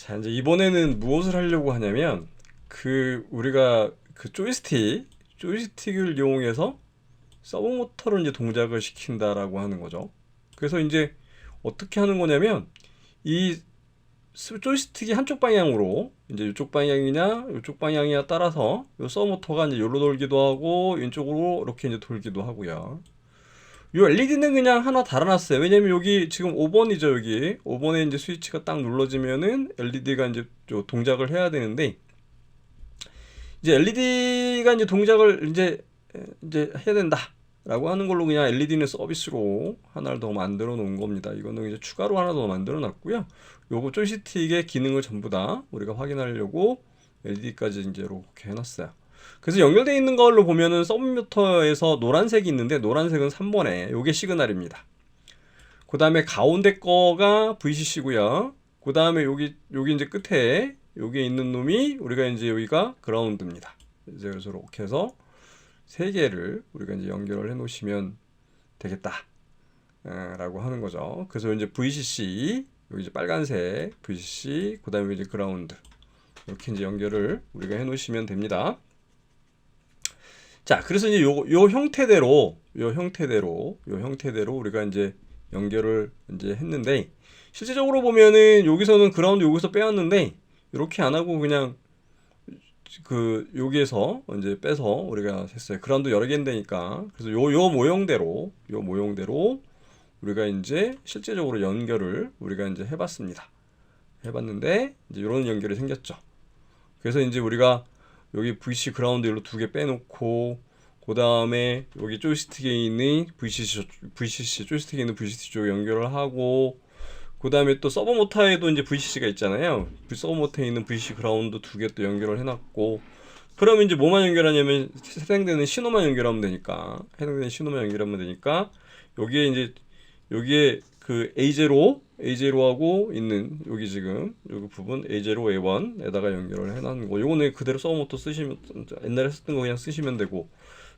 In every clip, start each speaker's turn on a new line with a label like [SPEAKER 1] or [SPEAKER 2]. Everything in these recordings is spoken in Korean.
[SPEAKER 1] 자 이제 이번에는 무엇을 하려고 하냐면 그 우리가 그 조이스틱 조이스틱을 이용해서 서브 모터를 이제 동작을 시킨다라고 하는 거죠. 그래서 이제 어떻게 하는 거냐면 이 스- 조이스틱이 한쪽 방향으로 이제 이쪽 방향이냐 이쪽 방향이냐 따라서 요 서브 모터가 이제 요로 돌기도 하고 왼쪽으로 이렇게 이제 돌기도 하고요. 요 LED는 그냥 하나 달아놨어요. 왜냐면 여기 지금 5번이죠, 여기. 5번에 이제 스위치가 딱 눌러지면은 LED가 이제 요 동작을 해야 되는데, 이제 LED가 이제 동작을 이제, 이제 해야 된다. 라고 하는 걸로 그냥 LED는 서비스로 하나를 더 만들어 놓은 겁니다. 이거는 이제 추가로 하나 더 만들어 놨고요. 요거 조이스틱의 기능을 전부 다 우리가 확인하려고 LED까지 이제 이렇게 해놨어요. 그래서 연결되어 있는 걸로 보면은 서브미터에서 노란색이 있는데 노란색은 3번에 요게 시그널입니다. 그 다음에 가운데 거가 VCC고요. 그 다음에 여기 여기 이제 끝에 여기에 있는 놈이 우리가 이제 여기가 그라운드입니다. 이제 이렇게 해서 세 개를 우리가 이제 연결을 해 놓으시면 되겠다. 아, 라고 하는 거죠. 그래서 이제 VCC 여기 이제 빨간색 VCC 그 다음에 이제 그라운드 이렇게 이제 연결을 우리가 해 놓으시면 됩니다. 자, 그래서 이제 요, 요 형태대로, 요 형태대로, 요 형태대로 우리가 이제 연결을 이제 했는데, 실제적으로 보면은 여기서는 그라운드 여기서 빼왔는데, 이렇게 안 하고 그냥 그 여기에서 이제 빼서 우리가 했어요. 그라운드 여러 개인데니까. 그래서 요, 요 모형대로, 요 모형대로 우리가 이제 실제적으로 연결을 우리가 이제 해봤습니다. 해봤는데, 이제 이런 연결이 생겼죠. 그래서 이제 우리가 여기 VC 그라운드 일로 두 개 빼놓고 그 다음에 여기 조이스틱에 있는 VCC VCC 조이스틱에 있는 VCC 쪽 연결을 하고 그 다음에 또 서버 모터에도 이제 VCC가 있잖아요. 그 서버 모터에 있는 VCC 그라운드 두 개 또 연결을 해놨고 그러면 이제 뭐만 연결하냐면 해당되는 신호만 연결하면 되니까 해당되는 신호만 연결하면 되니까 여기에 이제 여기에 그 A0 A0하고 있는 여기 지금 여기 부분 A0 A1에다가 연결을 해놓은 거. 요거는 그대로 서모토 쓰시면 옛날에 쓰던 거 그냥 쓰시면 되고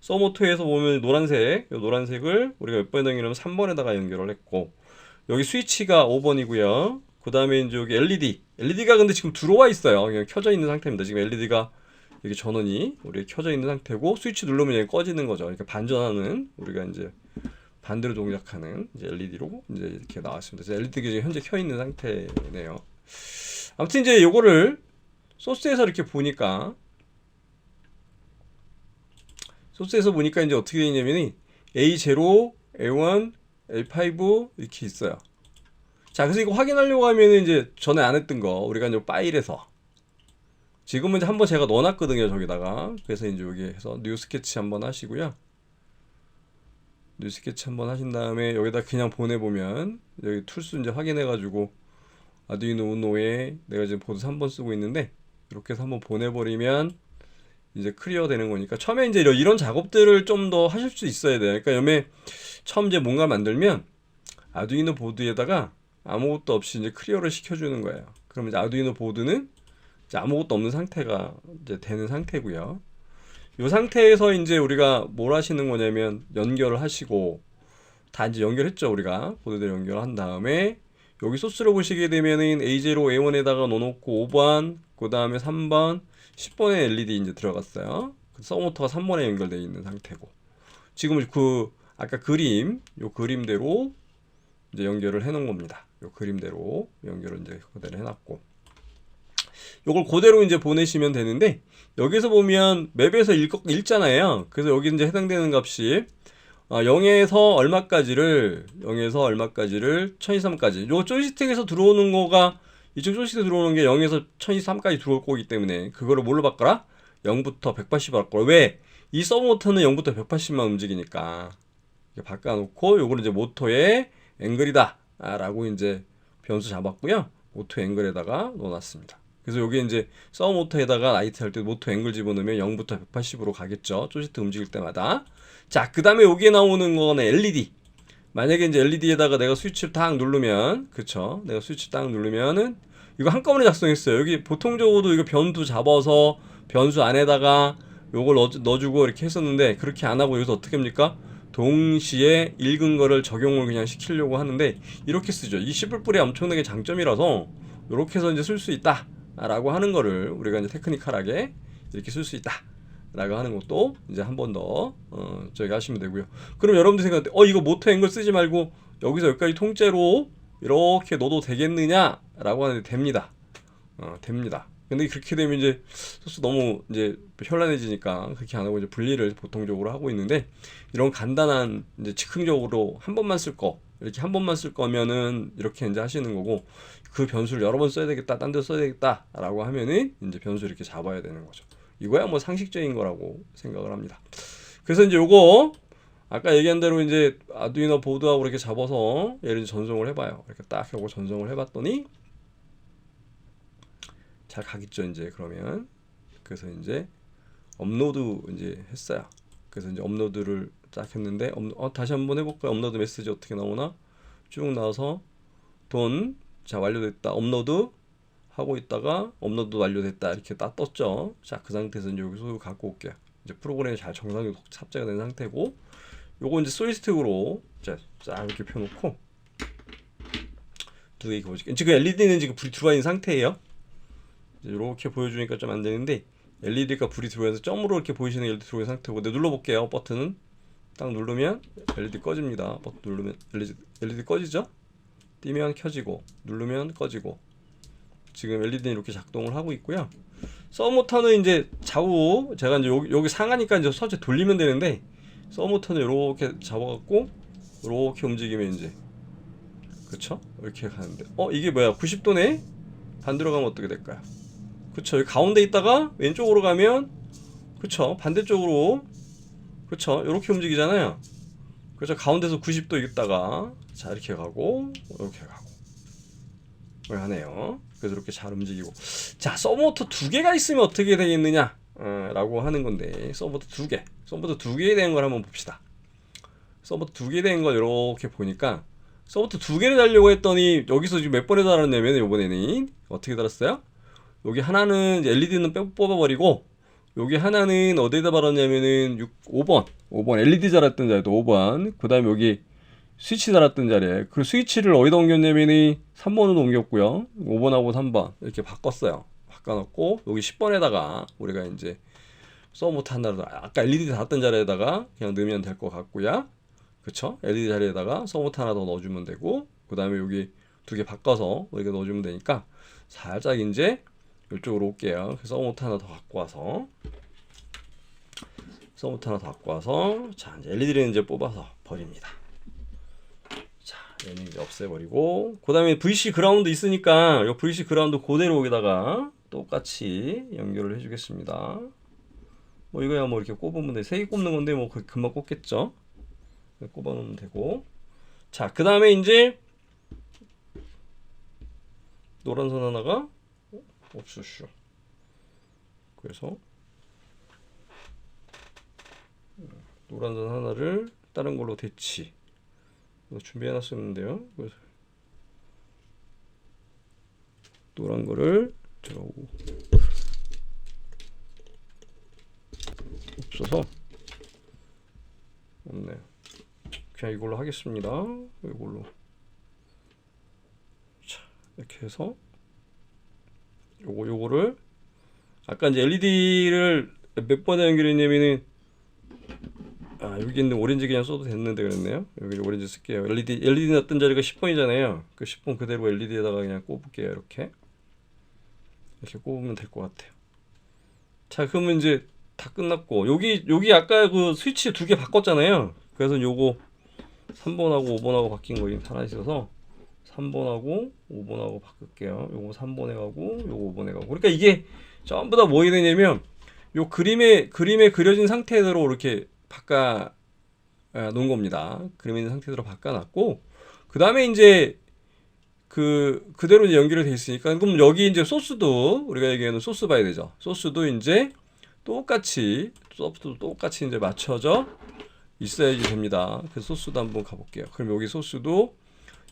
[SPEAKER 1] 서모토에서 보면 노란색 요 노란색을 우리가 몇번 연결하면 3번에다가 연결을 했고 여기 스위치가 5번이고요. 그 다음에 이제 여기 LED LED가 근데 지금 들어와 있어요. 그냥 켜져 있는 상태입니다. 지금 LED가 여기 전원이 우리 켜져 있는 상태고 스위치 누르면 얘 꺼지는 거죠. 그러니까 반전하는 우리가 이제 반대로 동작하는 이제 LED로 이제 이렇게 나왔습니다. 그래서 LED가 지금 현재 켜 있는 상태네요. 아무튼 이제 요거를 소스에서 이렇게 보니까 소스에서 보니까 이제 어떻게 되냐면이 A0, A1, A5 이렇게 있어요. 자, 그래서 이거 확인하려고 하면은 이제 전에 안 했던 거 우리가 이제 파일에서 지금은 이제 한번 제가 넣어놨거든요 저기다가 그래서 이제 여기 해서 뉴 스케치 한번 하시고요. 뉴 스케치 한번 하신 다음에 여기다 그냥 보내보면 여기 툴스 이제 확인해가지고 아두이노 우노에 내가 지금 보드 3번 쓰고 있는데 이렇게 해서 한번 보내버리면 이제 클리어 되는 거니까 처음에 이제 이런, 이런 작업들을 좀 더 하실 수 있어야 돼요. 그러니까 여매 처음 이제 뭔가 만들면 아두이노 보드에다가 아무것도 없이 이제 클리어를 시켜주는 거예요. 그러면 이제 아두이노 보드는 이제 아무것도 없는 상태가 이제 되는 상태고요. 이 상태에서 이제 우리가 뭘 하시는 거냐면 연결을 하시고 다 이제 연결했죠 우리가 보드들 연결한 다음에 여기 소스를 보시게 되면은 A0, A1에다가 넣어놓고 5번, 그 다음에 3번, 10번에 LED 이제 들어갔어요. 그 서모터가 3번에 연결되어 있는 상태고 지금 그 아까 그림 요 그림대로 이제 연결을 해 놓은 겁니다. 요 그림대로 연결을 이제 그대로 해놨고 요걸 그대로 이제 보내시면 되는데 여기서 보면 맵에서 읽, 읽잖아요. 그래서 여기 이제 해당되는 값이 어, 0에서 얼마까지를 0에서 얼마까지를 1023까지 요 조이스틱에서 들어오는 거가 이쪽 조이스틱에 들어오는 게 0에서 1023까지 들어올 거기 때문에 그거를 뭘로 바꿔라? 0부터 180으로 바꿔라. 왜? 이 서브모터는 0부터 180만 움직이니까 바꿔놓고 요거는 이제 모터의 앵글이다 아, 라고 이제 변수 잡았고요. 모터 앵글에다가 넣어놨습니다. 그래서 여기 이제 서브 모터에다가 라이트 할 때 모터 앵글 집어넣으면 0부터 180으로 가겠죠. 조지트 움직일 때마다. 자, 그 다음에 여기에 나오는 거는 LED. 만약에 이제 LED에다가 내가 스위치를 딱 누르면, 그쵸. 내가 스위치 딱 누르면은, 이거 한꺼번에 작성했어요. 여기 보통적으로 이거 변수 잡아서 변수 안에다가 요걸 넣어, 넣어주고 이렇게 했었는데, 그렇게 안 하고 여기서 어떻게 합니까? 동시에 읽은 거를 적용을 그냥 시키려고 하는데, 이렇게 쓰죠. 이 C++의 엄청나게 장점이라서, 이렇게 해서 이제 쓸 수 있다 라고 하는 거를 우리가 이제 테크니컬하게 이렇게 쓸 수 있다 라고 하는 것도 이제 한 번더 어, 저희가 하시면 되고요. 그럼 여러분들 생각할 때, 어 이거 모터 앵글 쓰지 말고 여기서 여기까지 통째로 이렇게 넣어도 되겠느냐 라고 하는데 됩니다. 어, 됩니다. 근데 그렇게 되면 이제 소스 너무 이제 현란해지니까 그렇게 안 하고 이제 분리를 보통적으로 하고 있는데 이런 간단한 이제 즉흥적으로 한 번만 쓸 거 이렇게 한 번만 쓸 거면은 이렇게 이제 하시는 거고 그 변수를 여러 번 써야 되겠다 딴 데 써야 되겠다라고 하면은 이제 변수 이렇게 잡아야 되는 거죠. 이거야 뭐 상식적인 거라고 생각을 합니다. 그래서 이제 요거 아까 얘기한 대로 이제 아두이노 보드하고 이렇게 잡아서 얘를 전송을 해봐요. 이렇게 딱 하고 전송을 해봤더니 잘 가겠죠 이제 그러면 그래서 이제 업로드 이제 했어요. 그래서 이제 업로드를 딱 했는데 업, 어, 다시 한번 해볼까요? 업로드 메시지 어떻게 나오나? 쭉 나와서 돈 자 완료됐다 업로드 하고 있다가 업로드 완료됐다 이렇게 딱 떴죠. 자 그 상태에서 이제 여기서 갖고 올게요. 이제 프로그램이 잘 정상적으로 탑재가 된 상태고 요거 이제 소리스틱으로 자, 쫙 이렇게 펴놓고 두 개 보여줄게요. 지금 LED는 지금 불이 들어와 있는 상태예요. 이렇게 보여주니까 좀 안 되는데 LED가 불이 들어와서 점으로 이렇게 보이시는 LED 들어온 상태고 네, 눌러볼게요. 버튼은. 딱 누르면 LED 꺼집니다. 버튼 누르면 LED, LED 꺼지죠? 띄면 켜지고 누르면 꺼지고. 지금 LED는 이렇게 작동을 하고 있고요. 서모터는 이제 좌우 제가 이제 여기, 여기 상하니까 이제 서체 돌리면 되는데 서모터는 이렇게 잡아갖고 이렇게 움직이면 이제 그쵸? 이렇게 가는데. 어 이게 뭐야? 90도네? 반대로 가면 어떻게 될까요 그쵸 여기 가운데 있다가 왼쪽으로 가면 그쵸 반대쪽으로. 그쵸 이렇게 움직이잖아요. 그쵸 가운데서 90도 있다가 자 이렇게 가고 이렇게 가고. 하네요. 그래서 이렇게 잘 움직이고. 자 서브모터 두 개가 있으면 어떻게 되겠느냐? 어, 라고 하는 건데 서브모터 두개. 서브모터 두 개에 대한 걸 한번 봅시다. 서브모터 두개된걸 이렇게 보니까 서브모터 두 개를 달려고 했더니 여기서 지금 몇 번에 달았냐면 이번에는 어떻게 달았어요? 여기 하나는 LED는 빼 뽑아버리고 여기 하나는 어디에다 달았냐면은 6, 5번. 5번 LED 달았던 자리도 5번. 그 다음에 여기 스위치 달았던 자리에. 그 스위치를 어디다 옮겼냐면은 3번으로 옮겼고요. 5번하고 3번 이렇게 바꿨어요. 바꿔놓고 여기 10번에다가 우리가 이제 서브모터 하나를 아까 LED 달았던 자리에다가 그냥 넣으면 될 것 같고요. 그쵸? LED 자리에다가 서브모터 하나 더 넣어주면 되고 그 다음에 여기 두 개 바꿔서 우리가 넣어주면 되니까 살짝 이제 이쪽으로 올게요. 그래서 서모트 하나 더 갖고 와서 서모트 하나 더 갖고 와서 자 이제 LED를 이제 뽑아서 버립니다. 자 얘는 이제 없애버리고 그 다음에 VC 그라운드 있으니까 이 VC 그라운드 그대로 여기다가 똑같이 연결을 해주겠습니다. 뭐 이거야 뭐 이렇게 꼽으면 돼. 세개 꼽는 건데 뭐 금방 꼽겠죠. 꼽아 놓으면 되고 자그 다음에 이제 노란 선 하나가 없으쇼. 그래서 노란 선 하나를 다른 걸로 대치. 준비해놨었는데요. 그래서 노란 거를 오- 없어서 없네요. 그냥 이걸로 하겠습니다. 이걸로 자 이렇게 해서 요거 요거를 아까 이제 LED를 몇 번에 연결했냐면은 아 여기 있는 오렌지 그냥 써도 됐는데 그랬네요. 여기 오렌지 쓸게요. LED LED 놨던 자리가 10번이잖아요. 그 10번 그대로 LED에다가 그냥 꼽을게요 이렇게. 이렇게 꼽으면 될 것 같아요. 자 그러면 이제 다 끝났고 여기 여기 아까 그 스위치 두 개 바꿨잖아요. 그래서 요거 3번하고 5번하고 바뀐 거 하나 있어서 3번하고 5번하고 바꿀게요. 요거 3번에 가고 요거 5번에 가고. 그러니까 이게 전부 다뭐 되냐면 요 그림에 그림에 그려진 상태대로 이렇게 바꿔 아, 놓은 겁니다. 그림에 있는 상태대로 바꿔 놨고 그 다음에 이제 그 그대로 이제 연결이 돼 있으니까 그럼 여기 이제 소스도 우리가 얘기하는 소스 봐야 되죠. 소스도 이제 똑같이 소프트도 똑같이 이제 맞춰져 있어야지 됩니다. 그 소스도 한번 가볼게요. 그럼 여기 소스도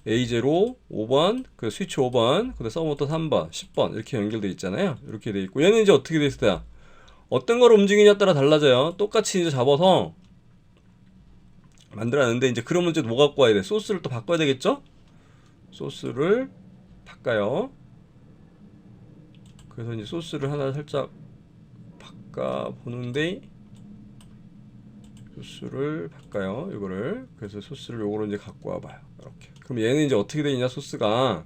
[SPEAKER 1] A0 5번, 그 스위치 5번, 그다음 서브모터 3번, 10번 이렇게 연결돼 있잖아요. 이렇게 돼 있고 얘는 이제 어떻게 돼 있어요? 어떤 걸 움직이냐에 따라 달라져요. 똑같이 이제 잡아서 만들어놨는데 이제 그러면 이제 뭐 갖고 와야 돼? 소스를 또 바꿔야 되겠죠? 소스를 바꿔요. 그래서 이제 소스를 하나 살짝 바꿔 보는데 소스를 바꿔요. 이거를 그래서 소스를 요거로 이제 갖고 와봐요. 이렇게. 그럼 얘는 이제 어떻게 되냐 소스가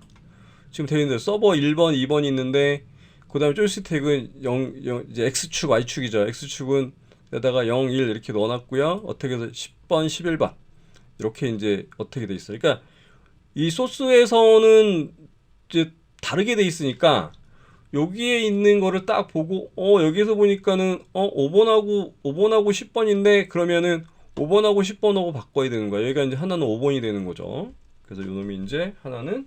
[SPEAKER 1] 지금 되어 있는데 서버 1번, 2번이 있는데 그 다음에 조이스틱은 0, 0 이제 x축, y축이죠. x축은 에다가 0, 1 이렇게 넣어놨고요. 어떻게 해서 10번, 11번 이렇게 이제 어떻게 돼 있어요. 그러니까 이 소스에서는 이제 다르게 돼 있으니까 여기에 있는 거를 딱 보고 어 여기서 보니까는 어 5번하고 5번하고 10번인데 그러면은 5번하고 10번하고 바꿔야 되는 거야. 여기가 이제 하나는 5번이 되는 거죠. 그래서 요 놈이 이제 하나는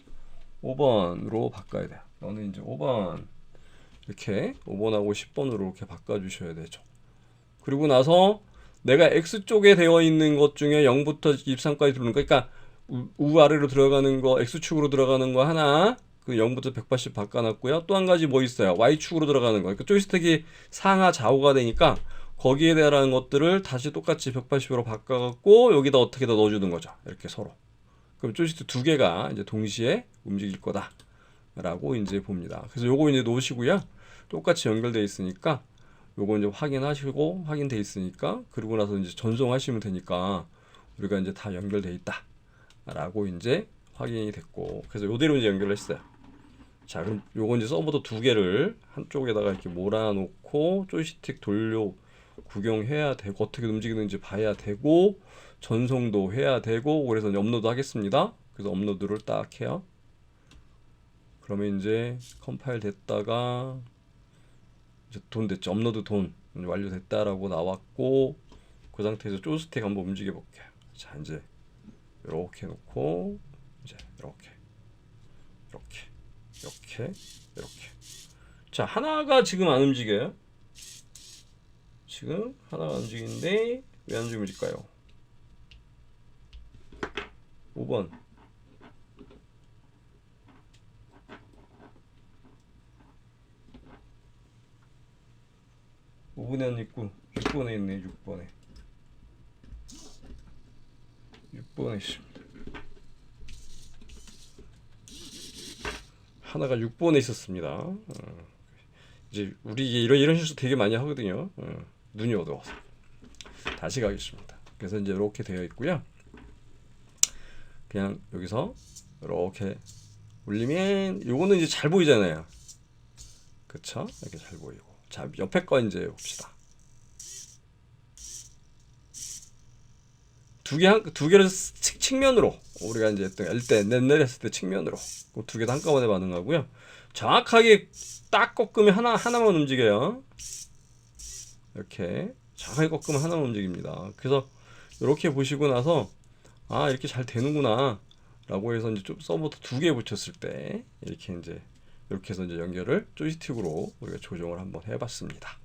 [SPEAKER 1] 5번으로 바꿔야 돼요. 너는 이제 5번 이렇게 5번하고 10번으로 이렇게 바꿔 주셔야 되죠. 그리고 나서 내가 x 쪽에 되어 있는 것 중에 0부터 23까지 들어오는 거 그러니까 우, 우아래로 들어가는 거 x축으로 들어가는 거 하나 그 0부터 180 바꿔놨고요. 또 한 가지 뭐 있어요? y축으로 들어가는 거. 그러니까 조이스틱이 상하 좌우가 되니까 거기에 대한 것들을 다시 똑같이 180으로 바꿔갖고 여기다 어떻게 더 넣어주는 거죠. 이렇게 서로. 그럼 조이스틱 두 개가 이제 동시에 움직일 거다라고 이제 봅니다. 그래서 요거 이제 놓으시고요. 똑같이 연결돼 있으니까 요거 이제 확인하시고 확인돼 있으니까 그리고 나서 이제 전송하시면 되니까 우리가 이제 다 연결돼 있다라고 이제 확인이 됐고 그래서 요대로 이제 연결을 했어요. 자 그럼 요거 이제 서버도 두 개를 한쪽에다가 이렇게 몰아놓고 조이스틱 돌려 구경해야 되고 어떻게 움직이는지 봐야 되고 전송도 해야 되고 그래서 업로드 하겠습니다. 그래서 업로드를 딱 해요. 그러면 이제 컴파일 됐다가 이제 돈 됐죠. 업로드 돈 완료됐다라고 나왔고 그 상태에서 조이스틱 한번 움직여 볼게요. 자 이제 이렇게 놓고 이제 이렇게 이렇게 이렇게 이렇게 자 하나가 지금 안 움직여요. 지금 하나가 안 움직이는데 왜 안 움직일까요? 5번. 5번에 안 있고 6번에 있네 6번에. 6번에 있습니다. 하나가 6번에 있었습니다. 어. 이제 우리 이런 이런 실수 되게 많이 하거든요. 어. 눈이 어두워서. 다시 가겠습니다. 그래서 이제 이렇게 되어 있고요 그냥 여기서 이렇게 올리면 요거는 이제 잘 보이잖아요. 그쵸? 이렇게 잘 보이고. 자 옆에 거 이제 봅시다. 두 개 한 두 개를 측, 측면으로. 우리가 이제 했던 L때 넷넷 했을 때 측면으로. 그두개 다 한꺼번에 반응하고요. 정확하게 딱 꺾으면 하나 하나만 움직여요. 이렇게 정확하게 꺾으면 하나만 움직입니다. 그래서 이렇게 보시고 나서 아 이렇게 잘 되는구나 라고 해서 이제 좀 서버도 두 개 붙였을 때 이렇게 이제 이렇게 해서 이제 연결을 조이스틱으로 우리가 조정을 한번 해봤습니다.